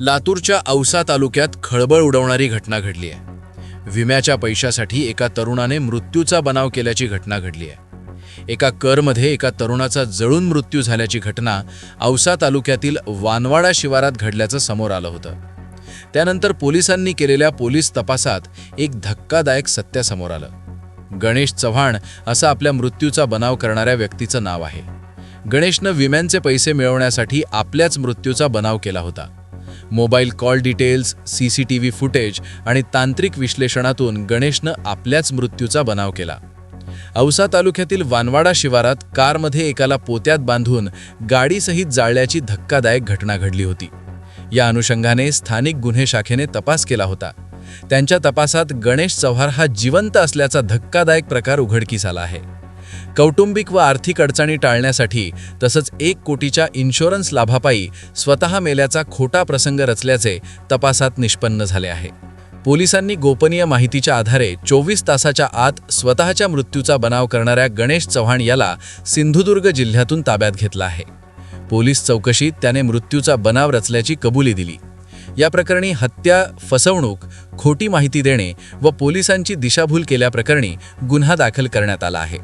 लातूरच्या औसा तालुक्यात खळबळ उडवणारी घटना घडली आहे. विम्याच्या पैशासाठी एका तरुणाने मृत्यूचा बनाव केल्याची घटना घडली आहे. एका करमध्ये एका तरुणाचा जळून मृत्यू झाल्याची घटना औसा तालुक्यातील वानवाडा शिवारात घडल्याचं समोर आलं होतं. त्यानंतर पोलिसांनी केलेल्या पोलीस तपासात एक धक्कादायक सत्य समोर आलं. गणेश चव्हाण असं आपल्या मृत्यूचा बनाव करणाऱ्या व्यक्तीचं नाव आहे. गणेशनं विम्यांचे पैसे मिळवण्यासाठी आपल्याच मृत्यूचा बनाव केला होता. Mobile call details C C T V footage आणि तांत्रिक विश्लेषणातून गणेशनं आपल्याच मृत्यूचा बनाव केला. औसा तालुक्यातील वानवाडा शिवारात कारमध्ये एकाला पोत्यात बांधून गाडीसहित जाळल्याची धक्कादायक घटना घडली होती. या अनुषंगाने स्थानिक गुन्हे शाखेने तपास केला होता. त्यांच्या तपासात गणेश चव्हार हा जिवंत असल्याचा धक्कादायक प्रकार उघडकीस आला आहे. कौटुंबिक व आर्थिक अडचणी टाळण्यासाठी तसंच एक कोटीच्या इन्शुरन्स लाभापायी स्वतः मेल्याचा खोटा प्रसंग रचल्याचे तपासात निष्पन्न झाले आहे. पोलिसांनी गोपनीय माहितीच्या आधारे चोवीस तासाच्या आत स्वतःच्या मृत्यूचा बनाव करणाऱ्या गणेश चव्हाण याला सिंधुदुर्ग जिल्ह्यातून ताब्यात घेतला आहे. पोलीस चौकशीत त्याने मृत्यूचा बनाव रचल्याची कबुली दिली. या प्रकरणी हत्या फसवणूक खोटी माहिती देणे व पोलिसांची दिशाभूल केल्याप्रकरणी गुन्हा दाखल करण्यात आला आहे.